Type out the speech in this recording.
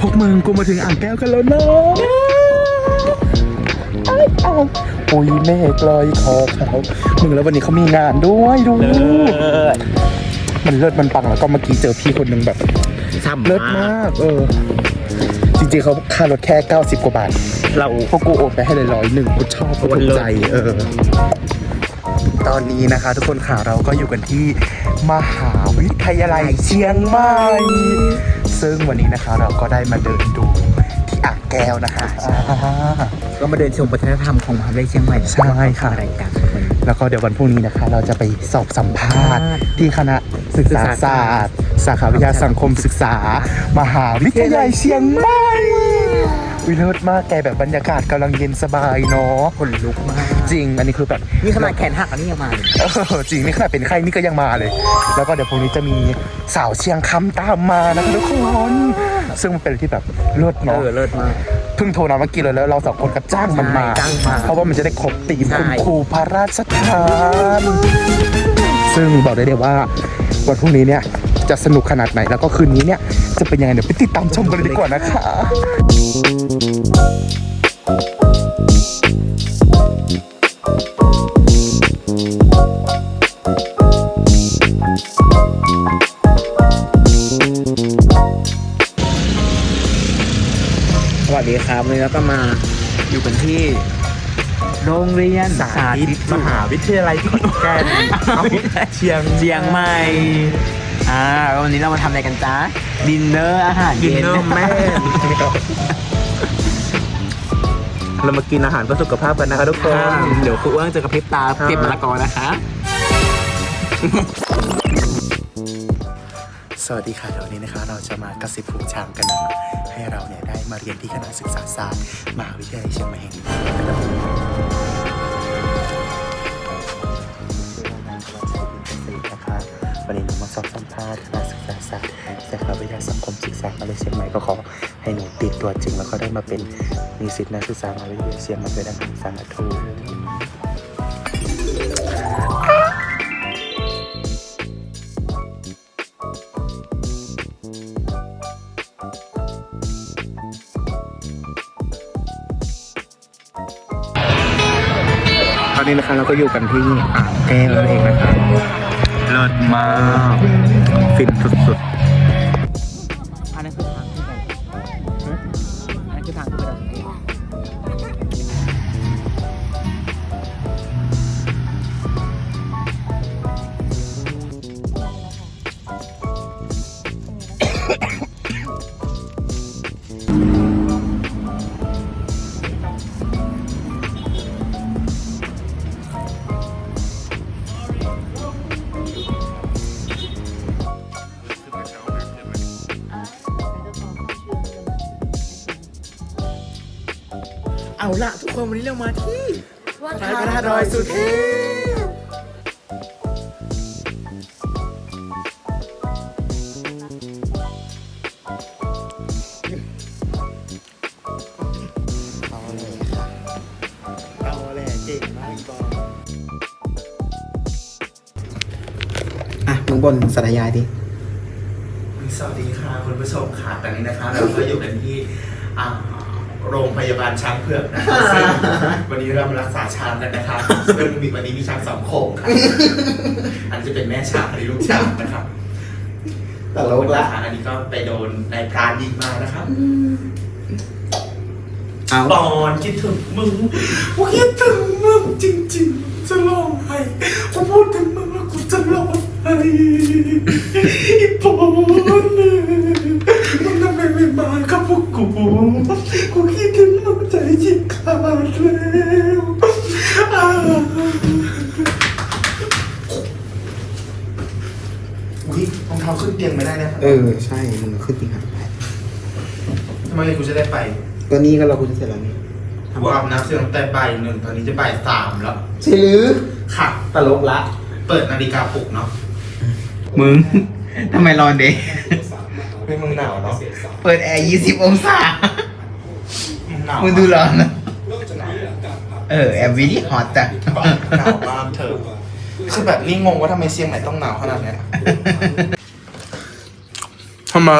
พวกมึงกูมาถึงอ่างแก้วกันแล้วเนาะอ้ายอ้าวปุยเมฆลอยคอเขามึงแล้ววันนี้เขามีงานด้วยดู มันเลิศมันปังแล้วก็เมื่อกี้เจอพี่คนหนึ่งแบบ ซ้ำเลิศมาก เออจ ริงๆเขาค่ารถแค่ 90 กว่าบาท เราพวกกูโอนไปให้เลยร้อยหนึ่งกูชอบกูถูกใจเออตอนนี้นะคะ ทุกคนค่ะเราก็อยู่กันที่มหาวิทยาลัยเชียงใหม่ ซึ่งวันนี้นะคะเราก็ได้มาเดินดูที่อ่างแก้วนะคะอ่าก็มาเดินชมวัฒนธรรมของมหาวิทยาลัยเชียงใหม่ใช่ค่ะอะไรกันวันนี้ แล้วก็เดี๋ยววันพรุ่งนี้นะคะ เราจะไปสอบสัมภาษณ์ ที่คณะศึกษาศาสตร์ สาขาวิทยาสังคมศึกษา มหาวิทยาลัยเชียงใหม่วิเลิศมากแกแบบบรรยากาศกำลังเย็นสบายเนาะคนลุกมาก จริง อันนี้คือแบบนี่ขนาดแขนหักอันนี้ยังมาเลยเออจริงนี่ขนาดเป็นไข้นี่ก็ยังมาเลย แล้วก็เดี๋ยวพรุ่งนี้จะมีสาวเชียงคำตามมานะคะทุกคนซึ่งมันเป็นอะไรที่แบบเลิศเอเนาะอเลิศมาก เพิ่งโทรนาเมื่อกี้เลยแล้วเราสองคนก็จ้างมันมาใช่จ้างมาเพราะว่ามันจะได้ครบตีมใช่ คุณครูพระราชทานซึ่งบอกได้เลยว่าวันพรุ่งนี้เนี่ยจะสนุกขนาดไหนแล้วก็คืนนี้เนี่ยจะเป็นยังไงเดี๋ยวไปติดตามชมกันเลยดีกว่านะคะ สวัสดีครับวันนี้เราก็มาอยู่กันที่ โรงเรียนสาธิตมหาวิทยาลัยขอนแก่นเอาเชียงเชียงใหม่อ่าแล้ววันนี้เรามาทำอะไรกันจ๊ะดินเนอร์อาหารกินเย็น เนอร์แม่เรามากินอาหารเพื่อสุขภาพกันนะคะทุกคค่ะนเดี๋ยวครูเอื้องจะกระพริบตาครับเก็บมะละกอนะคะ สวัสดีค่ะเดี๋ยววันนี้นะคะ เราจะมากระซิบผูช้างกันนะคะให้เราเนี่ยได้มาเรียนที่คณะศึกษาศาสตร์มหาวิทยาลัยเชียงใหม่แห่งนี้นะคะวันนี้หนูมาสอบสัมภาษณ์คณะศึกษาศาสตร์สาขาวิทยาสังคมศึกษามหาวิทยาลัยเชียงใหม่ก็ขอให้หนูติดตัวจริงแล้วก็ได้มาเป็นนิสิตนักศึกษามหาวิทยาลัยเชียงใหม่ด้วยนะสาธุต อนนี้นะคะเราก็อยู่กันที่อ่างแก้วนั่นเองนะครับเลิศมาก ฟินสุดอั เอาละทุกคนวันนี้เรามาที่วัดพระธาตุดอยสุเทพเอาเลยค่ะเอาเลยเก่งมากบอลอะมึงบนสัตยายดิๆสวัสดีค่ะคุณผู้ชมค่ะตอนนี้นะคะ เราก็อยู่กันที่อ่า โรงพยาบาลช้างเผือกนะคะซึ่งวันนี้เรามารักษาช้างกันนะคะซึ่งมีวันนี้มีช้างสองโขงค่ะอันนี้จะเป็นแม่ช้างอันนี้ลูกช้างนะครับตลกละ อันนี้ก็ไปโดนนายพรานยิงมานะครับเอาปอนคิดถึงมึงกูคิดถึงมึงจริง ๆ จะร้องไห้กูพูดถึงมึงแล้วกูจะร้องไห้ ตขาดแล้วอ่าอุ้ยรองเท้าขึ้นเตียงไม่ได้นะครับเออใช่มึงขึ้นจริงครับทำไมกูจะได้ไปก็นี่ก็เราคุณจะเสร็จแล้วนี่กูอาบน้ำเสร็จตั้งแต่บ่ายหนึ่งตอนนี้จะบ่ายสามแล้วใช่หรือค่ะ ตลกละ เปิดนาฬิกาปลุกเนาะมึงทำไมร้อนเด็เป็นมึงหนาวเนาะเปิดแอร์ 20 องศามึงหนาวมึงดูร้อนนะม เออแอบวิลี่ฮอตอะ หนาวมากเธอคือแบบนี่งงว่าทำไมเชียงใหม่ต้องหนาวขนาดเนี้ย ทำไม